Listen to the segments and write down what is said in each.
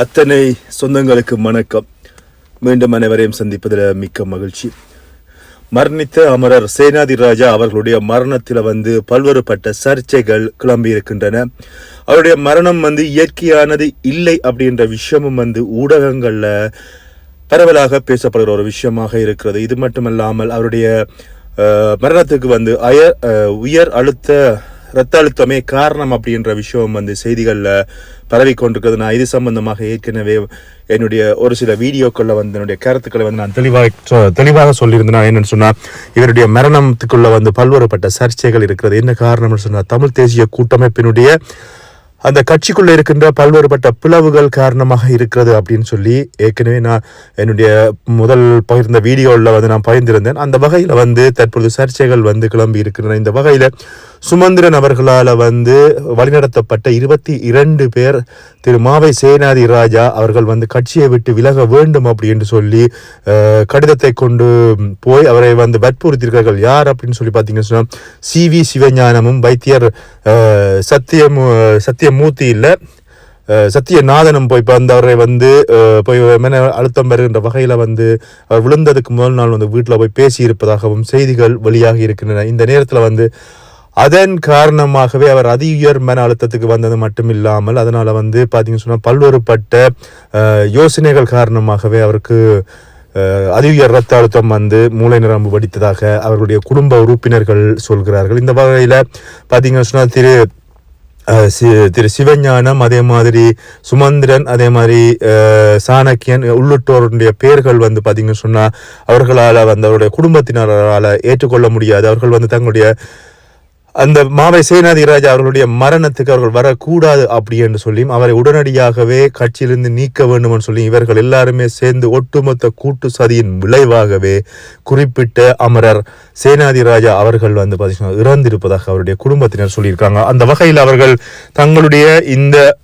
அத்தனை சொந்தங்களுக்கு வணக்கம். மீண்டும் அனைவரையும் சந்திப்பதில் மிக்க மகிழ்ச்சி. மரணித்த அமரர் சேனாதி ராஜா அவர்களுடைய மரணத்தில் வந்து பல்வேறுபட்ட சர்ச்சைகள் கிளம்பி இருக்கின்றன. அவருடைய மரணம் வந்து இயற்கையானது இல்லை அப்படின்ற விஷயமும் வந்து ஊடகங்களில் பரவலாக பேசப்படுகிற ஒரு விஷயமாக இருக்கிறது. இது மட்டுமல்லாமல் அவருடைய மரணத்துக்கு வந்து அயர் உயர் அழுத்த ரத்த அழுத்தமே காரணம் அப்படின்ற விஷயம் வந்து செய்திகளில் பரவி கொண்டிருக்கிறது. நான் இது சம்பந்தமாக ஏற்கனவே என்னுடைய ஒரு சில வீடியோக்களில் வந்து என்னுடைய கருத்துக்களை வந்து நான் தெளிவாக சொ- தெளிவாக சொல்லியிருந்தேன் என்னென்னு சொன்னால் இவருடைய மரணத்துக்குள்ள வந்து பல்வேறுபட்ட சர்ச்சைகள் இருக்கிறது. என்ன காரணம்னு சொன்னால் தமிழ் தேசிய கூட்டமைப்பினுடைய அந்த கட்சிக்குள்ள இருக்கின்ற பல்வேறுபட்ட பிளவுகள் காரணமாக இருக்கிறது அப்படின்னு சொல்லி ஏற்கனவே நான் என்னுடைய முதல் பகிர்ந்த வீடியோவில் வந்து நான் பகிர்ந்திருந்தேன். அந்த வகையில் வந்து தற்பொழுது சர்ச்சைகள் வந்து கிளம்பி இருக்கின்றன. இந்த வகையில் சுமந்திரன் அவர்களால் வந்து வழிநடத்தப்பட்ட இருபத்தி இரண்டு பேர் திரு மாவை சேனாதி ராஜா அவர்கள் வந்து கட்சியை விட்டு விலக வேண்டும் அப்படின்னு சொல்லி கடிதத்தை கொண்டு போய் அவரை வந்து வற்புறுத்தியிருக்கிறார்கள். யார் அப்படின்னு சொல்லி பார்த்தீங்கன்னு சொன்னால் சி வி சிவஞானமும் வைத்தியர் சத்தியம் சத்திய இல்லை சத்தியநாதனும் போய் இப்போ வந்து அவரை வந்து போய் மென அழுத்தம் பெறுகின்ற வகையில் வந்து அவர் விழுந்ததுக்கு முதல் நாள் வந்து வீட்டில் போய் பேசி இருப்பதாகவும் செய்திகள் வெளியாகி இருக்கின்றன. இந்த நேரத்தில் வந்து அதன் காரணமாகவே அவர் அதி உயர் மன அழுத்தத்துக்கு வந்தது மட்டும் இல்லாமல் அதனால் வந்து பார்த்தீங்கன்னு சொன்னால் பல்வேறுபட்ட யோசனைகள் காரணமாகவே அவருக்கு அதி உயர் ரத்த அழுத்தம் வந்து மூளை நரம்பு வடித்ததாக அவர்களுடைய குடும்ப உறுப்பினர்கள் சொல்கிறார்கள். இந்த வகையில் பார்த்தீங்கன்னு சொன்னால் திரு திரு சிவஞானம் அதே மாதிரி சுமந்திரன் அதே மாதிரி சாணக்கியன் உள்ளிட்டோருடைய பெயர்கள் வந்து பார்த்தீங்கன்னு சொன்னால் அவர்களால் வந்து அவருடைய குடும்பத்தினரால் ஏற்றுக்கொள்ள முடியாது. அவர்கள் வந்து தங்களுடைய அந்த மாவை சேனாதி ராஜா அவர்களுடைய மரணத்துக்கு அவர்கள் வரக்கூடாது அப்படி என்று சொல்லியும் அவரை உடனடியாகவே கட்சியிலிருந்து நீக்க வேண்டும் சொல்லி இவர்கள் எல்லாருமே சேர்ந்து ஒட்டுமொத்த கூட்டு சதியின் விளைவாகவே குறிப்பிட்ட அமரர் சேனாதி ராஜா அவர்கள் வந்து பார்த்தீங்கன்னா இறந்திருப்பதாக அவருடைய குடும்பத்தினர் சொல்லியிருக்காங்க. அந்த வகையில் அவர்கள் தங்களுடைய இந்த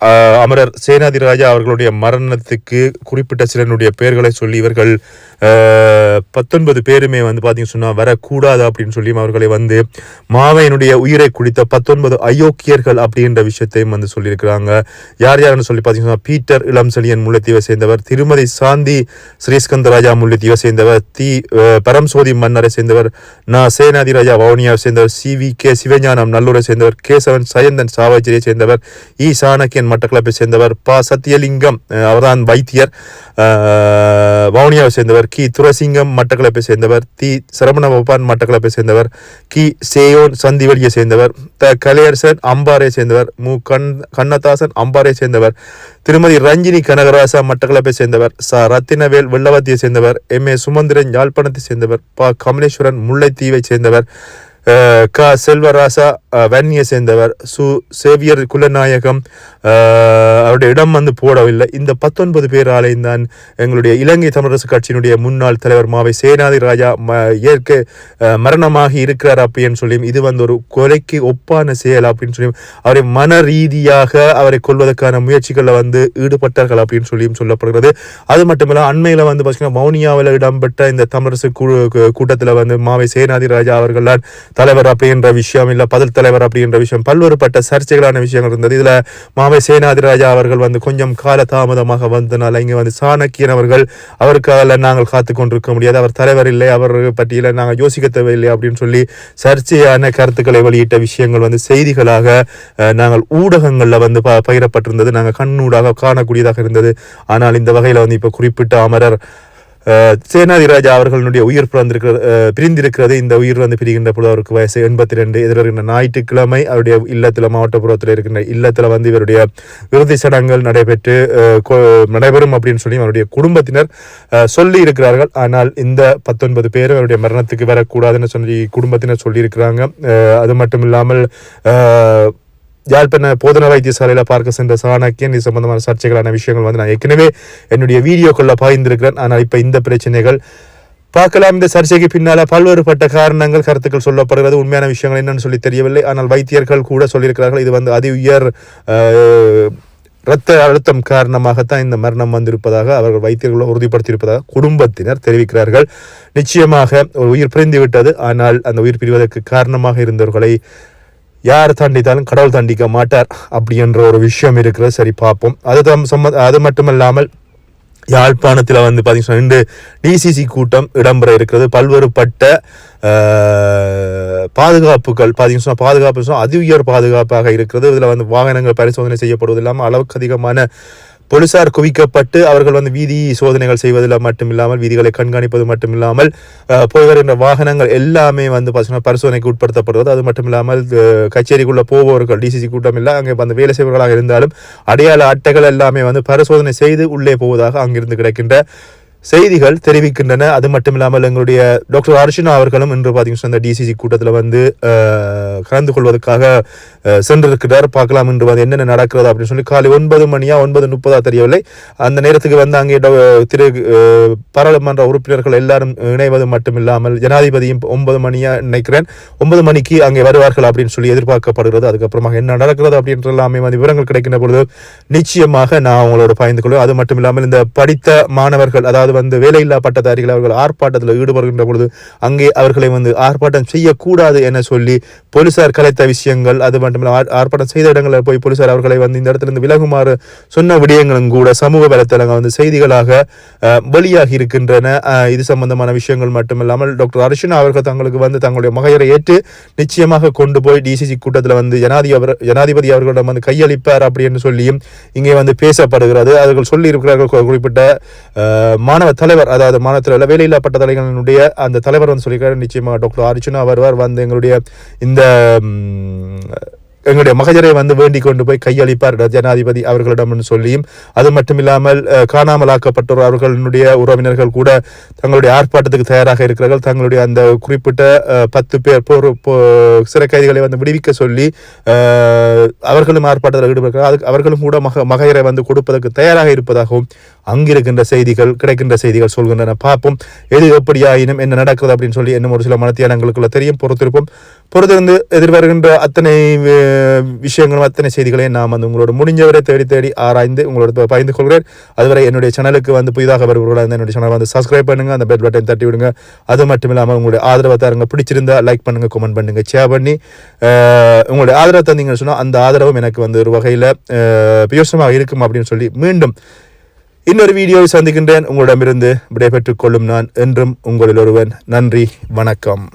அமரர் சேனாதி ராஜா அவர்களுடைய மரணத்துக்கு குறிப்பிட்ட சிலனுடைய பெயர்களை சொல்லி இவர்கள் பத்தொன்பது பேருமே வந்து பார்த்தீங்கன்னு சொன்னால் வரக்கூடாது அப்படின்னு சொல்லியும் அவர்களை வந்து மாவையினுடைய உயிரை குடித்த பத்தொன்பது அயோக்கியர்கள் அப்படின்ற விஷயத்தையும் வந்து சொல்லியிருக்கிறாங்க. யார் யாருன்னு சொல்லி பார்த்தீங்கன்னா பீட்டர் இளம்செழியன் முல்லைத்தீவை சேர்ந்தவர் திருமதி சாந்தி ஸ்ரீஸ்கந்தராஜா முல்லைத்தீவை சேர்ந்தவர் தி பரம்சோதி மன்னரை சேர்ந்தவர் நா சேனாதி ராஜா வவுனியாவை சேர்ந்தவர் சி வி கே சிவஞானம் நல்லூரை சேர்ந்தவர் கேசவன் சயந்தன் சாவாஜியை சேர்ந்தவர் இ சாணக்கியன் மட்டக்களப்பை சேர்ந்தவர் ப சத்தியலிங்கம் அவர்தான் வைத்தியர் வவுனியாவை சேர்ந்தவர் கி துரசிங்கம் மட்டக்களப்பை சேர்ந்தவர் தி சரவண பவான் மட்டக்களப்பை சேர்ந்தவர் கி சேயோன் சந்திவழியை சேர்ந்தவர். த கலையரசன் அம்பாரை சேர்ந்தவர். மு. கண் கண்ணதாசன் அம்பாரை சேர்ந்தவர். திருமதி ரஞ்சினி கனகராசா மட்டக்களப்பை சேர்ந்தவர். ச. ரத்தினவேல் வெள்ளவத்தியை சேர்ந்தவர். எம். ஏ. சுமந்திரன் யாழ்ப்பாணத்தை சேர்ந்தவர். ப. கமலேஸ்வரன் முல்லைத்தீவை சேர்ந்தவர். க. செல்வராசா வன்னியை சேர்ந்தவர். சு சேவியர் குலநாயகம். அவருடைய இடம் வந்து போடவில்லை. இந்த பத்தொன்பது பேராலையும் தான் எங்களுடைய இலங்கை தமிழரசு கட்சியினுடைய முன்னாள் தலைவர் மாவை சேனாதி ராஜா ம இயற்கை மரணமாகி இருக்கிறார் அப்படின்னு சொல்லி இது வந்து ஒரு கொலைக்கு ஒப்பான செயல் அப்படின்னு சொல்லி அவரை மன ரீதியாக அவரை கொள்வதற்கான முயற்சிகளில் வந்து ஈடுபட்டார்கள் அப்படின்னு சொல்லியும் சொல்லப்படுகிறது. அது மட்டுமில்ல அண்மையில் வந்து பார்த்தீங்கன்னா மௌனியாவில் இடம்பெற்ற இந்த தமிழரசு கூட்டத்தில் வந்து மாவை சேனாதி ராஜா அவர்கள்லாம் தலைவர் அப்படின்ற விஷயம் இல்லை பதில் தலைவர் அப்படின்ற விஷயம் பல்வேறுபட்ட சர்ச்சைகளான விஷயங்கள் இருந்தது. இதில் மாவை சேனாதி ராஜா அவர்கள் வந்து கொஞ்சம் கால தாமதமாக வந்தனால இங்கே வந்து சாணக்கியன் அவர்கள் அவருக்காக நாங்கள் காத்து கொண்டிருக்க முடியாது. அவர் தலைவர் இல்லை அவர் பற்றியில் நாங்கள் யோசிக்க தேவையில்லை அப்படின்னு சொல்லி சர்ச்சையான கருத்துக்களை வெளியிட்ட விஷயங்கள் வந்து செய்திகளாக நாங்கள் ஊடகங்களில் வந்து ப பகிரப்பட்டிருந்தது. நாங்கள் கண்ணூடாக காணக்கூடியதாக இருந்தது. ஆனால் இந்த வகையில் வந்து இப்போ குறிப்பிட்ட அமரர் சேனாதிராஜா அவர்களுடைய உயிர் பிறந்திருக்கிற பிரிந்திருக்கிறது. இந்த உயிர் வந்து பிரிகின்ற பொழுது அவருக்கு வயசு எண்பத்தி ரெண்டு இதில் இருக்கின்ற ஞாயிற்றுக்கிழமை அவருடைய இல்லத்தில் மாவட்டப்புறத்தில் இருக்கின்ற இல்லத்தில் வந்து இவருடைய இறுதி சடங்குகள் நடைபெற்று நடைபெறும் அப்படின்னு சொல்லி அவருடைய குடும்பத்தினர் சொல்லி இருக்கிறார்கள் ஆனால் இந்த பத்தொன்பது பேர் அவருடைய மரணத்துக்கு வரக்கூடாதுன்னு சொல்லி குடும்பத்தினர் சொல்லியிருக்கிறாங்க. அது மட்டும் இல்லாமல் யாழ்ப்பாண போதனா வைத்தியசாலையில் பார்க்க சென்ற சாணக்கியன் இது சம்பந்தமான சர்ச்சைகளான விஷயங்கள் வந்து நான் ஏற்கனவே என்னுடைய வீடியோக்குள்ளே பாய்ந்திருக்கிறேன். ஆனால் இப்போ இந்த பிரச்சனைகள் பார்க்கலாம். இந்த சர்ச்சைக்கு பின்னால் பல்வேறுபட்ட காரணங்கள் கருத்துக்கள் சொல்லப்படுகிறது. உண்மையான விஷயங்கள் என்னன்னு சொல்லி தெரியவில்லை. ஆனால் வைத்தியர்கள் கூட சொல்லியிருக்கிறார்கள். இது வந்து அதி உயர் இரத்த அழுத்தம் காரணமாகத்தான் இந்த மரணம் வந்திருப்பதாக அவர்கள் வைத்தியர்கள் உறுதிப்படுத்தியிருப்பதாக குடும்பத்தினர் தெரிவிக்கிறார்கள். நிச்சயமாக ஒரு உயிர் பிரிந்து விட்டது ஆனால் அந்த உயிர் பிரிவதற்கு காரணமாக இருந்தவர்களை யார் தண்டித்தாலும் கடவுள் தண்டிக்க மாட்டார் அப்படின்ற ஒரு விஷயம் இருக்கிறது. சரி பார்ப்போம். அது தம் சம்ம அது மட்டுமல்லாமல் யாழ்ப்பாணத்தில் வந்து பார்த்தீங்கன்னா இன்று டிசிசி கூட்டம் இடம்பெற இருக்கிறது. பல்வேறுபட்ட பாதுகாப்புகள் பார்த்தீங்கன்னா பாதுகாப்பு அதி உயர் பாதுகாப்பாக இருக்கிறது. இதில் வந்து வாகனங்கள் பரிசோதனை செய்யப்படுவது இல்லாமல் அளவுக்கு அதிகமான போலீசார் குவிக்கப்பட்டு அவர்கள் வந்து வீதி சோதனைகள் செய்வதில் மட்டுமில்லாமல் வீதிகளை கண்காணிப்பது மட்டுமில்லாமல் அஹ், போய் வருகின்ற வாகனங்கள் எல்லாமே வந்து பார்த்தீங்கன்னா பரிசோதனைக்கு உட்படுத்தப்படுவது. அது மட்டும் இல்லாமல் கச்சேரிக்குள்ளே போபவர்கள் டிசிசி கூட்டம் இல்லை அங்கே வந்து வேலை செய்பவர்களாக இருந்தாலும் அடையாள அட்டைகள் எல்லாமே வந்து பரிசோதனை செய்து உள்ளே போவதாக அங்கிருந்து கிடைக்கின்ற செய்திகள் தெரிவிக்கின்றன. அது மட்டும் இல்லாமல் எங்களுடைய டாக்டர் அர்ஷினா அவர்களும் இன்று பார்த்தீங்கன்னா இந்த டிசிசி கூட்டத்தில் வந்து கலந்து கொள்வதற்காக சென்றிருக்கிறார். பார்க்கலாம் என்று வந்து என்னென்ன நடக்கிறது அப்படின்னு சொல்லி காலை ஒன்பது மணியா ஒன்பது முப்பதா தெரியவில்லை. அந்த நேரத்துக்கு வந்து அங்கே திரு பாராளுமன்ற உறுப்பினர்கள் எல்லாரும் இணைவது மட்டும் இல்லாமல் ஜனாதிபதியும் ஒன்பது மணியா நினைக்கிறேன். ஒன்பது மணிக்கு அங்கே வருவார்கள் அப்படின்னு சொல்லி எதிர்பார்க்கப்படுகிறது. அதுக்கப்புறமாக என்ன நடக்கிறது அப்படின்ற எல்லாமே வந்து விவரங்கள் கிடைக்கின்ற பொழுது நிச்சயமாக நான் அவங்களோட பயந்து கொள்வேன். அது மட்டும் இல்லாமல் இந்த படித்த மாணவர்கள் அதாவது வந்து வேலையில்லா பட்டதாரிகள் அவர்கள் ஆர்ப்பாட்டத்தில் ஈடுபடுகின்ற பொழுது அங்கே அவர்களை வந்து ஆர்ப்பாட்டம் செய்யக்கூடாது என சொல்லி போலீசார் கலைத்த விஷயங்கள் அது மட்டும் ஆர்ப்பாட்டம் செய்த இடங்களில் போய் போலீசார் அவர்களை வந்து இந்த இடத்துல இருந்து விலகுமாறு சொன்ன விடயங்களும் கூட சமூக வலைத்தளங்கள் வந்து செய்திகளாக வெளியாகி இருக்கின்றன. இது சம்பந்தமான விஷயங்கள் மட்டுமில்லாமல் டாக்டர் அர்ஷனா அவர்கள் தங்களுக்கு வந்து தங்களுடைய மகையரை ஏற்று நிச்சயமாக கொண்டு போய் டிசிசி கூட்டத்தில் வந்து ஜனாதிபதி ஜனாதிபதி அவர்களிடம் வந்து கையளிப்பார் அப்படின்னு சொல்லியும் இங்கே வந்து பேசப்படுகிறது. அவர்கள் சொல்லி இருக்கிறார்கள் குறிப்பிட்ட அஹ், மாணவ தலைவர் அதாவது மாணவ தலைவர் வேலையில்லா பட்டதாரிகளினுடைய அந்த தலைவர் வந்து சொல்லியிருக்காரு. நிச்சயமாக டாக்டர் அர்ஜுனா வருவார் வந்து எங்களுடைய இந்த எங்களுடைய மகஜரை வந்து வேண்டிக் கொண்டு போய் கையளிப்பார். ஜனாதிபதி அவர்களிடம் சொல்லியும் அது மட்டும் இல்லாமல் காணாமலாக்கப்பட்டோர் அவர்களுடைய உறவினர்கள் கூட தங்களுடைய ஆர்ப்பாட்டத்துக்கு தயாராக இருக்கிறார்கள். தங்களுடைய அந்த குறிப்பிட்ட பத்து பேர் போர் போ- சிறை கைதிகளை வந்து விடுவிக்க சொல்லி அவர்களும் ஆர்ப்பாட்டத்தில் ஈடுபடுகிறார்கள் அதுக்கு அவர்களும் கூட மக மகையரை வந்து கொடுப்பதற்கு தயாராக இருப்பதாகவும் அங்கிருக்கின்ற செய்திகள் கிடைக்கின்ற செய்திகள் சொல்கின்றன. பார்ப்போம் எது எப்படியாயினும் என்ன நடக்குது அப்படின்னு சொல்லி இன்னும் ஒரு சில மனத்தியானங்களுக்குள்ள தெரியும் பொறுத்திருப்போம். பொறுத்திருந்து எதிர்வருகின்ற அத்தனை விஷயங்களும் அத்தனை செய்திகளையும் நான் வந்து உங்களோட முடிஞ்சவரை தேடி தேடி ஆராய்ந்து உங்களோட பகிர்ந்து கொள்கிறேன். அதுவரை என்னுடைய சேனலுக்கு வந்து புதிதாக வருபவர்களாக இருந்தால் என்னுடைய சேனல் வந்து சப்ஸ்கிரைப் பண்ணுங்க அந்த பெல் பட்டன் தட்டி விடுங்க. அது மட்டும் இல்லாமல் உங்களுடைய ஆதரவை தாருங்க. பிடிச்சிருந்தா லைக் பண்ணுங்க கமெண்ட் பண்ணுங்க ஷேர் பண்ணி உங்களுடைய ஆதரவை தந்தீங்கன்னு சொன்னால் அந்த ஆதரவும் எனக்கு வந்து ஒரு வகையில் பிரயோசனமாக இருக்கும் அப்படின்னு சொல்லி மீண்டும் இன்னொரு வீடியோவை சந்திக்கின்றேன். உங்களிடமிருந்து விடைபெற்றுக் கொள்ளும் நான் என்றும் உங்களில் ஒருவன். நன்றி வணக்கம்.